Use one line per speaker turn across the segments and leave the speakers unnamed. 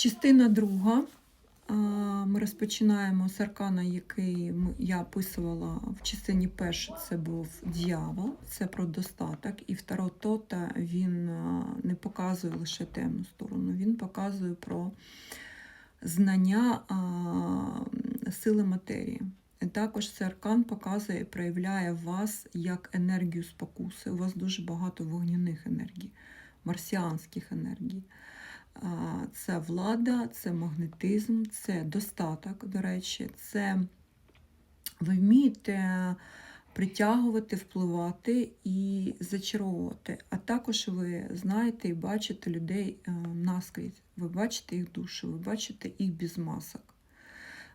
Частина друга. Ми розпочинаємо з аркана, який я описувала в частині першій. Це був дьявол, це про достаток. І второ тота він не показує лише темну сторону, він показує про знання сили матерії. І Також цей аркан показує і проявляє вас як енергію спокуси. У вас дуже багато вогняних енергій, марсіанських енергій. Це влада, це магнетизм, це достаток, до речі, це ви вмієте притягувати, впливати і зачаровувати. А також ви знаєте і бачите людей е, наскрізь. Ви бачите їх душу, ви бачите їх без масок.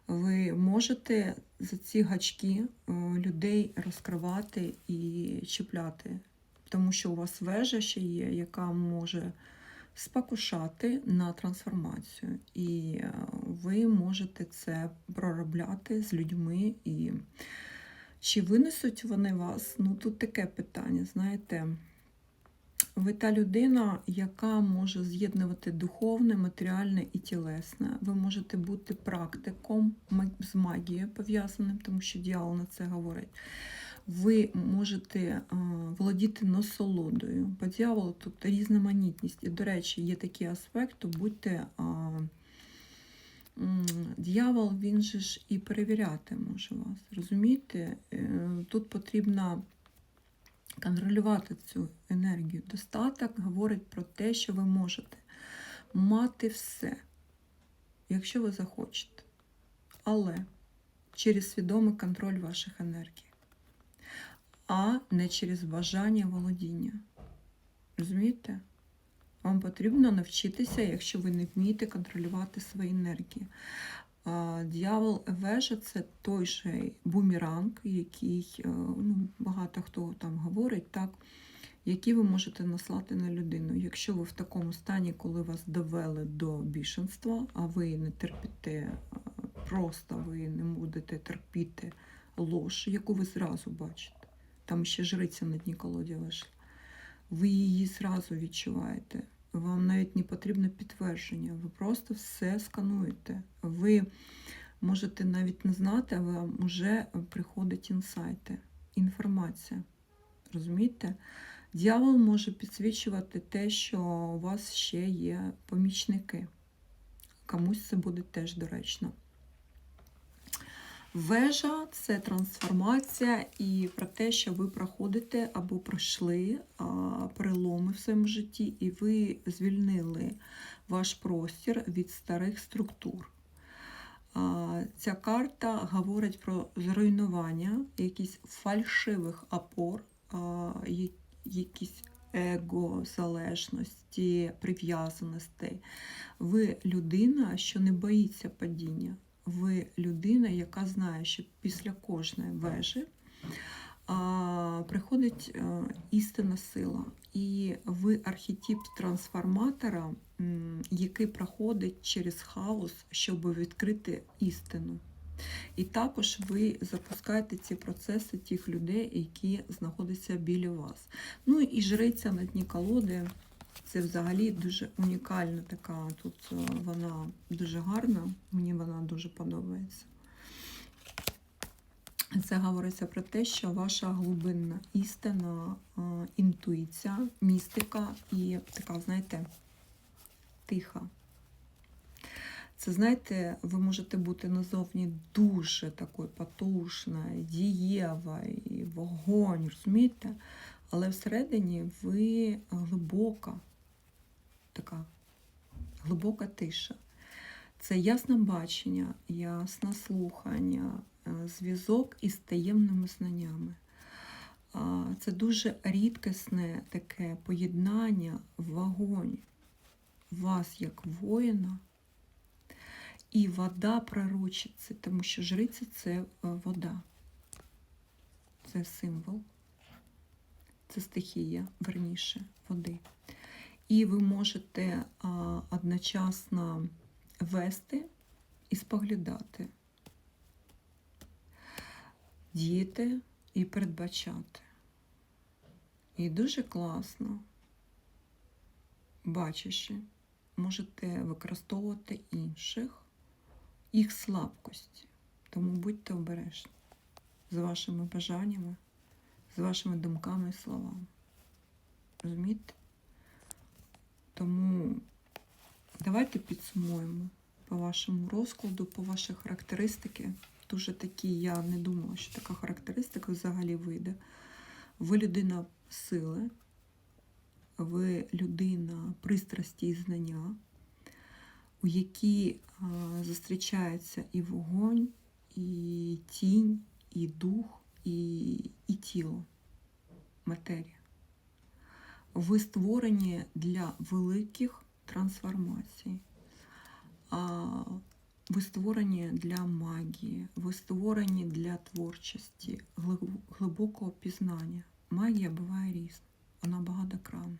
Ви можете за ці гачки е, людей розкривати і чіпляти, тому що у вас вежа ще є, яка може спокушати на трансформацію. І е, ви можете це проробляти з людьми. І чи винесуть вони вас? Ну тут таке питання, знаєте. Ви та людина, яка може з'єднувати духовне, матеріальне і тілесне. Ви можете бути практиком з магією пов'язаним, тому що дьявол на це говорить. Ви можете е, володіти насолодою. По дьяволу тут різноманітність. І, до речі, є такий аспект, то будьте. Дьявол, він же ж і перевіряти може вас. Розумієте? Е, Тут потрібно контролювати цю енергію. Достаток говорить про те, що ви можете мати все, якщо ви захочете. Але через свідомий контроль ваших енергій, а не через бажання володіння. Розумієте? Вам потрібно навчитися, якщо ви не вмієте контролювати свої енергії. А, Дьявол вежа це той же бумеранг, який е, ну, багато хто там говорить, так, який ви можете наслати на людину. Якщо ви в такому стані, коли вас довели до бішенства, а ви не терпіте, е, просто ви не будете терпіти ложь, яку ви зразу бачите. Там ще жриця на дні колоді вийшла. Ви її зразу відчуваєте. Вам навіть не потрібно підтвердження. Ви просто все скануєте. Ви можете навіть не знати, а вам вже приходять інсайти, інформація. Розумієте? Дьявол може підсвічувати те, що у вас ще є помічники. Комусь це буде теж доречно. Вежа це трансформація і про те, що ви проходите або пройшли переломи в своєму житті, і ви звільнили ваш простір від старих структур. Ця карта говорить про зруйнування якихось фальшивих опор, якісь его, залежності, прив'язаностей. Ви людина, що не боїться падіння ви людина, яка знає, що після кожної вежі приходить а, істинна сила. І ви архетип трансформатора, який проходить через хаос, щоб відкрити істину. І також ви запускаєте ці процеси тих людей, які знаходяться біля вас. Ну і жриця на дні колоди. Це взагалі дуже унікальна така. Тут е, вона дуже гарна, мені вона дуже подобається. Це говориться про те, що ваша глибинна істина, е, інтуїція, містика і така, знаєте, тиха. Це, знаєте, ви можете бути назовні дуже такою потужною, дієва, і вогонь, розумієте? Але всередині ви глибока, така глибока тиша. Це ясне бачення, ясне слухання, е, зв'язок із таємними знаннями. Це дуже рідкісне таке поєднання вогонь вас як воїна і вода пророчиці, тому що жриця це е, вода, це символ це стихія, верніше, води. І ви можете а, одночасно вести і споглядати, діяти і передбачати. І дуже класно, бачачи, можете використовувати інших, їх слабкості. Тому будьте обережні з вашими бажаннями, з вашими думками і словами. Розумієте? Тому давайте підсумуємо по вашому розкладу, по вашій характеристики. Дуже такі, я не думала, що така характеристика взагалі вийде. Ви людина сили, ви людина пристрасті і знання, у якій зустрічається і вогонь, і тінь, і дух, і тіло, матерія. Ви створені для великих трансформацій. Ви створені для магії, ви створені для творчості, глибокого пізнання. Магія буває різна, вона багатогранна.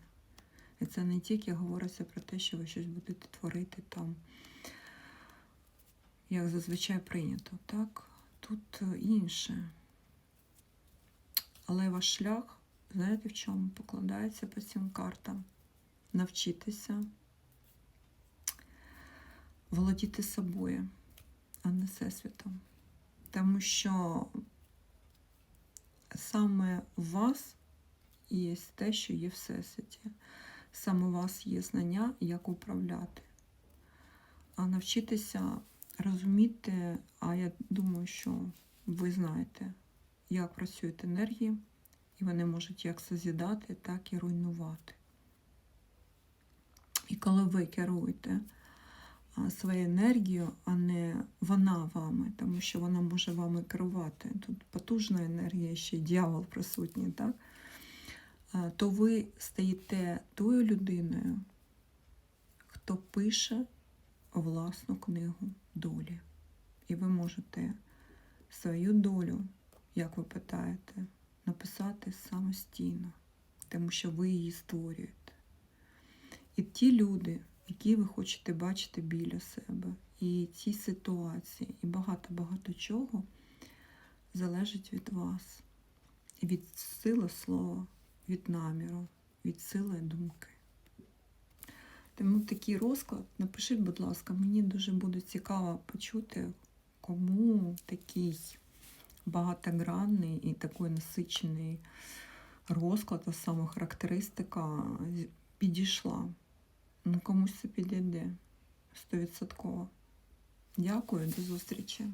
І це не тільки говориться про те, що ви щось будете творити там, як зазвичай прийнято. Так, тут е, інше. Але ваш шлях, знаєте, в чому покладається по цим картам? Навчитися володіти собою, а не всесвітом. Тому що саме у вас є те, що є всесвіті. Саме у вас є знання, як управляти. А навчитися розуміти, а я думаю, що ви знаєте, як працюють енергії, і вони можуть як созідати, так і руйнувати. І коли ви керуєте своєю енергією, а не вона вами, тому що вона може вами керувати. Тут потужна енергія, ще й дьявол присутній, так? То ви стаєте тою людиною, хто пише власну книгу долі. І ви можете свою долю, як ви питаєте, написати самостійно, тому що ви її створюєте. І ті люди, які ви хочете бачити біля себе, і ці ситуації, і багато-багато чого залежить від вас, від сили слова, від наміру, від сили думки. Тому такий розклад, напишіть, будь ласка, мені дуже буде цікаво почути, кому такий багатогранний і такий насичений розклад, а саме характеристика підійшла. Ну, комусь це підійде стовідсотково. Дякую, до зустрічі.